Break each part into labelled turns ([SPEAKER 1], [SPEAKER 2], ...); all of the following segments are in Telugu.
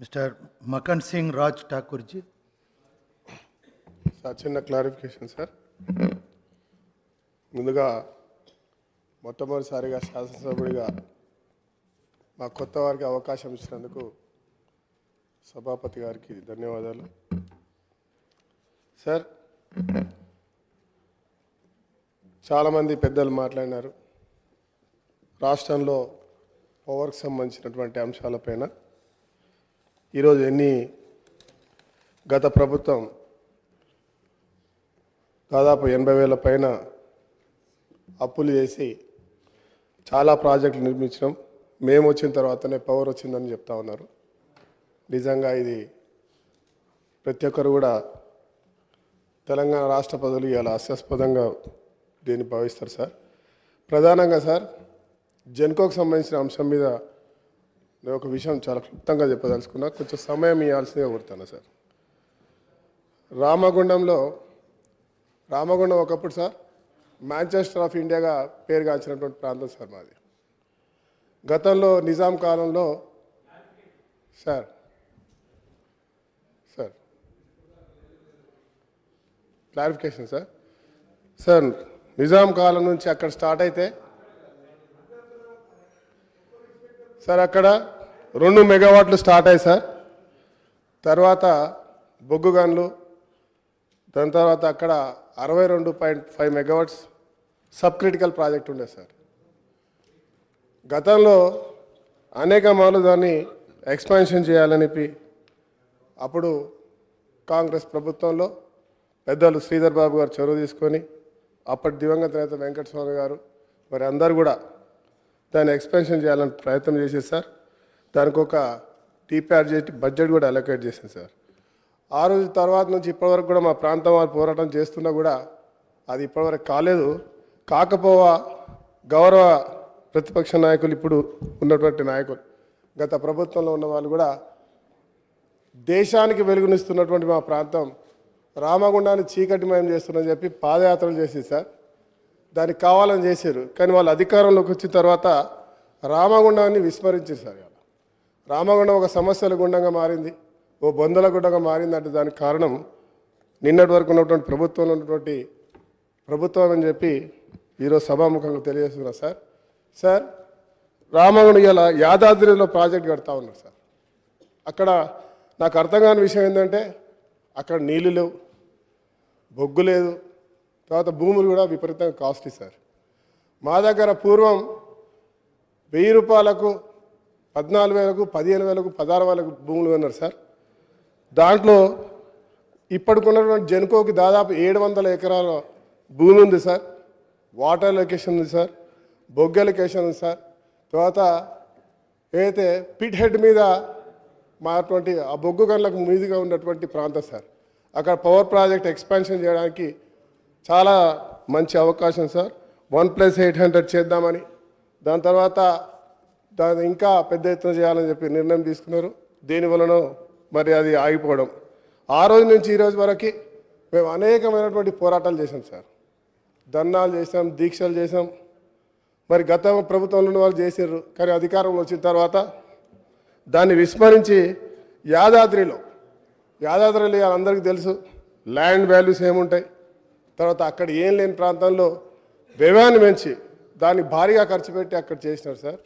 [SPEAKER 1] మిస్టర్ మకన్ సింగ్ రాజ్ ఠాకూర్జీ.
[SPEAKER 2] సార్ చిన్న క్లారిఫికేషన్ సార్. ముందుగా మొట్టమొదటిసారిగా శాసనసభ్యుడిగా మా కొత్త వారికి అవకాశం ఇచ్చినందుకు సభాపతి గారికి ధన్యవాదాలు. సార్ చాలామంది పెద్దలు మాట్లాడినారు. రాష్ట్రంలో పవర్కి సంబంధించినటువంటి అంశాలపైన ఈరోజు ఎన్ని గత ప్రభుత్వం దాదాపు ఎనభై వేల పైన అప్పులు చేసి చాలా ప్రాజెక్టులు నిర్మించడం మేము వచ్చిన తర్వాతనే పవర్ వచ్చిందని చెప్తా ఉన్నారు. నిజంగా ఇది ప్రతి ఒక్కరు కూడా తెలంగాణ రాష్ట్ర ప్రజలు ఇలా హాస్యాస్పదంగా దీన్ని భావిస్తారు సార్. ప్రధానంగా సార్ జెన్కోకు సంబంధించిన అంశం మీద నేను ఒక విషయం చాలా క్లుప్తంగా చెప్పదలుచుకున్నా. కొంచెం సమయం ఇవ్వాల్సిందిగా కోరుతాను సార్. రామగుండంలో రామగుండం ఒకప్పుడు సార్ మాంచెస్టర్ ఆఫ్ ఇండియాగా పేరుగాంచినటువంటి ప్రాంతం సార్ మాది. గతంలో నిజాం కాలంలో sir sir clarification sir sir Nizam కాలం నుంచి అక్కడ స్టార్ట్ అయితే సార్ అక్కడ రెండు మెగావాట్లు స్టార్ట్ అయ్యాయి సార్. తర్వాత బొగ్గు గన్లు దాని తర్వాత అక్కడ అరవై రెండు point five megawatts sub critical project ఉండే సార్. గతంలో అనేక మార్లు దాన్ని ఎక్స్పాన్షన్ చేయాలని అప్పుడు కాంగ్రెస్ ప్రభుత్వంలో పెద్దలు శ్రీధర్ బాబు గారు చొరవ తీసుకొని అప్పటి దివంగత నేత వెంకటస్వామి గారు మరి అందరు కూడా దాన్ని ఎక్స్పెన్షన్ చేయాలని ప్రయత్నం చేసేది సార్. దానికి ఒక టీపీఆర్ చేసి బడ్జెట్ కూడా అలొకేట్ చేసింది సార్. ఆ రోజు తర్వాత నుంచి ఇప్పటివరకు కూడా మా ప్రాంతం వారు పోరాటం చేస్తున్నా కూడా అది ఇప్పటివరకు కాలేదు. కాకపోవా గౌరవ ప్రతిపక్ష నాయకులు ఇప్పుడు ఉన్నటువంటి నాయకులు గత ప్రభుత్వంలో ఉన్న వాళ్ళు కూడా దేశానికి వెలుగునిస్తున్నటువంటి మా ప్రాంతం రామగుండాన్ని చీకటిమయం చేస్తుందని చెప్పి పాదయాత్రలు చేసింది సార్. దానికి కావాలని చేశారు. కానీ వాళ్ళు అధికారంలోకి వచ్చిన తర్వాత రామగుండాన్ని విస్మరించారు సార్ ఇవాళ. రామగుండం ఒక సమస్యల గుండంగా మారింది ఓ బొందల గుండంగా మారిందంటే దానికి కారణం నిన్నటి వరకు ఉన్నటువంటి ప్రభుత్వంలో ఉన్నటువంటి ప్రభుత్వం అని చెప్పి ఈరోజు సభాముఖంగా తెలియజేస్తున్నా సార్. సార్ రామగుండం ఇలా యాదాద్రిలో ప్రాజెక్ట్ కడతా ఉన్నారు సార్. అక్కడ నాకు అర్థం కాని విషయం ఏంటంటే అక్కడ నీళ్ళు లేవు బొగ్గు లేదు తర్వాత భూములు కూడా విపరీతంగా కాస్ట్లీ సార్. మా దగ్గర పూర్వం వెయ్యి రూపాయలకు పద్నాలుగు వేలకు పదిహేను వేలకు పదహారు వేలకు భూములు కొన్నారు సార్. దాంట్లో ఇప్పటికున్నటువంటి జెన్కోకి దాదాపు ఏడు వందల ఎకరాల భూమి ఉంది సార్. వాటర్ లొకేషన్ ఉంది సార్. బొగ్గ లొకేషన్ ఉంది సార్. తర్వాత ఏదైతే పిట్ హెడ్ మీద మాటువంటి ఆ బొగ్గు గన్లకు మీదుగా ఉన్నటువంటి ప్రాంతం సార్. అక్కడ పవర్ ప్రాజెక్ట్ ఎక్స్పాన్షన్ చేయడానికి చాలా మంచి అవకాశం sir. One plus eight hundred చేద్దామని. దాని తర్వాత దాన్ని ఇంకా పెద్ద ఎత్తున చేయాలని చెప్పి నిర్ణయం తీసుకున్నారు. దీని వలన మరి అది ఆగిపోవడం. ఆ రోజు నుంచి ఈరోజు వరకు మేము అనేకమైనటువంటి పోరాటాలు చేసాం సార్. ధర్నాలు చేసాం దీక్షలు చేసాం మరి గత ప్రభుత్వంలో వాళ్ళు చేసారు కానీ అధికారంలో వచ్చిన తర్వాత దాన్ని విస్మరించి యాదాద్రిలో యాదాద్రిలో అందరికీ తెలుసు ల్యాండ్ వాల్యూస్ ఏముంటాయి? తర్వాత అక్కడ ఏం లేని ప్రాంతంలో వ్యయాన్ని పెంచి దాన్ని భారీగా ఖర్చు పెట్టి అక్కడ చేసినారు సార్.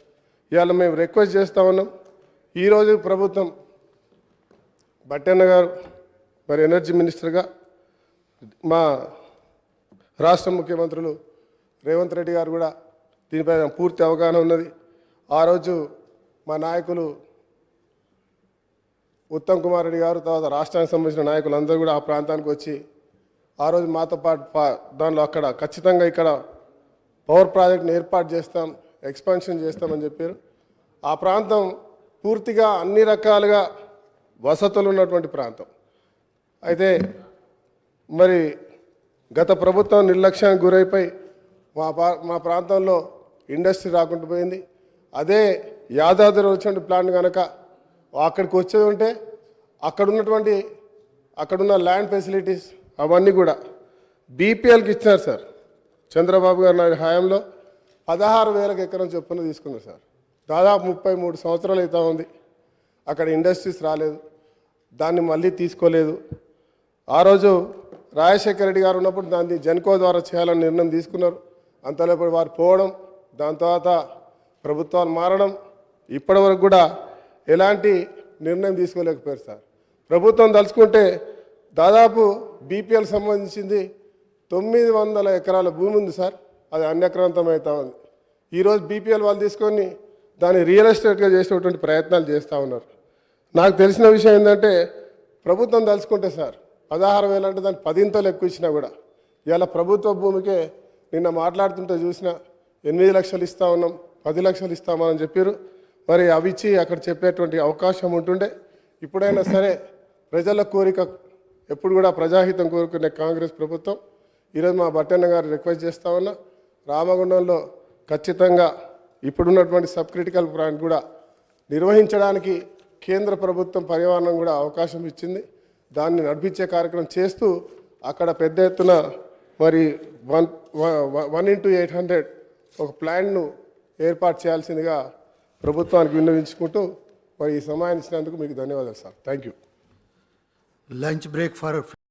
[SPEAKER 2] ఇవాళ మేము రిక్వెస్ట్ చేస్తూ ఉన్నాం. ఈరోజు ప్రభుత్వం బట్టన్న గారు మరి ఎనర్జీ మినిస్టర్గా మా రాష్ట్ర ముఖ్యమంత్రులు రేవంత్ రెడ్డి గారు కూడా దీనిపై పూర్తి అవగాహన ఉన్నది. ఆ రోజు మా నాయకులు ఉత్తమ్ కుమార్ రెడ్డి గారు తర్వాత రాష్ట్రానికి సంబంధించిన నాయకులు అందరూ కూడా ఆ ప్రాంతానికి వచ్చి ఆ రోజు మాతో పాటు పా- దానిలో అక్కడ ఖచ్చితంగా ఇక్కడ పవర్ ప్రాజెక్ట్ని ఏర్పాటు చేస్తాం ఎక్స్పాన్షన్ చేస్తామని చెప్పారు. ఆ ప్రాంతం పూర్తిగా అన్ని రకాలుగా వసతులు ఉన్నటువంటి ప్రాంతం. అయితే మరి గత ప్రభుత్వం నిర్లక్ష్యానికి గురైపోయి మా మా ప్రాంతంలో ఇండస్ట్రీ రాకుండా పోయింది. అదే యాదాద్రి వచ్చిన ప్లాన్ కనుక అక్కడికి వచ్చేది ఉంటే అక్కడ ఉన్నటువంటి అక్కడున్న ల్యాండ్ ఫెసిలిటీస్ అవన్నీ కూడా బీపీఎల్కి ఇచ్చినారు సార్. చంద్రబాబు గారు నాయుడు హయాంలో పదహారు వేలకు ఎకరం చొప్పున తీసుకున్నారు సార్. దాదాపు ముప్పై మూడు సంవత్సరాలు అవుతా ఉంది. అక్కడ ఇండస్ట్రీస్ రాలేదు. దాన్ని మళ్ళీ తీసుకోలేదు. ఆ రోజు రాజశేఖర రెడ్డి గారు ఉన్నప్పుడు దాన్ని జెన్కో ద్వారా చేయాలని నిర్ణయం తీసుకున్నారు. అంతలోపటి వారు పోవడం దాని తర్వాత ప్రభుత్వాలు మారడం ఇప్పటివరకు కూడా ఎలాంటి నిర్ణయం తీసుకోలేకపోయారు సార్. ప్రభుత్వం తలుచుకుంటే దాదాపు బీపీఎల్ సంబంధించింది తొమ్మిది వందల ఎకరాల భూమి ఉంది సార్. అది అన్యక్రాంతం అవుతా ఉంది ఈరోజు బీపీఎల్ వాళ్ళు తీసుకొని దాన్ని రియల్ ఎస్టేట్గా చేసేటువంటి ప్రయత్నాలు చేస్తూ ఉన్నారు. నాకు తెలిసిన విషయం ఏంటంటే ప్రభుత్వం తలుచుకుంటే సార్ పదహారు వేలు అంటే దాన్ని పదింతలు ఎక్కువ ఇచ్చినా కూడా ఇవాళ ప్రభుత్వ భూమికే నిన్న మాట్లాడుతుంటే చూసిన ఎనిమిది లక్షలు ఇస్తా ఉన్నాం పది లక్షలు ఇస్తామని చెప్పారు మరి అవి ఇచ్చి అక్కడ చెప్పేటువంటి అవకాశం ఉంటుండే. ఇప్పుడైనా సరే ప్రజల కోరిక ఎప్పుడు కూడా ప్రజాహితం కోరుకునే కాంగ్రెస్ ప్రభుత్వం ఈరోజు మా బట్టన్న గారు రిక్వెస్ట్ చేస్తా ఉన్నా రామగుండంలో ఖచ్చితంగా ఇప్పుడున్నటువంటి సబ్ క్రిటికల్ ప్లాంట్ కూడా నిర్వహించడానికి కేంద్ర ప్రభుత్వం పర్యావరణం కూడా అవకాశం ఇచ్చింది. దాన్ని నడిపించే కార్యక్రమం చేస్తూ అక్కడ పెద్ద ఎత్తున మరి one one into eight hundred ఒక ప్లాన్ను ఏర్పాటు చేయాల్సిందిగా ప్రభుత్వానికి విన్నవించుకుంటూ మరి ఈ సమయాన్ని ఇచ్చినందుకు మీకు ధన్యవాదాలు sir. Thank you.
[SPEAKER 1] lunch break for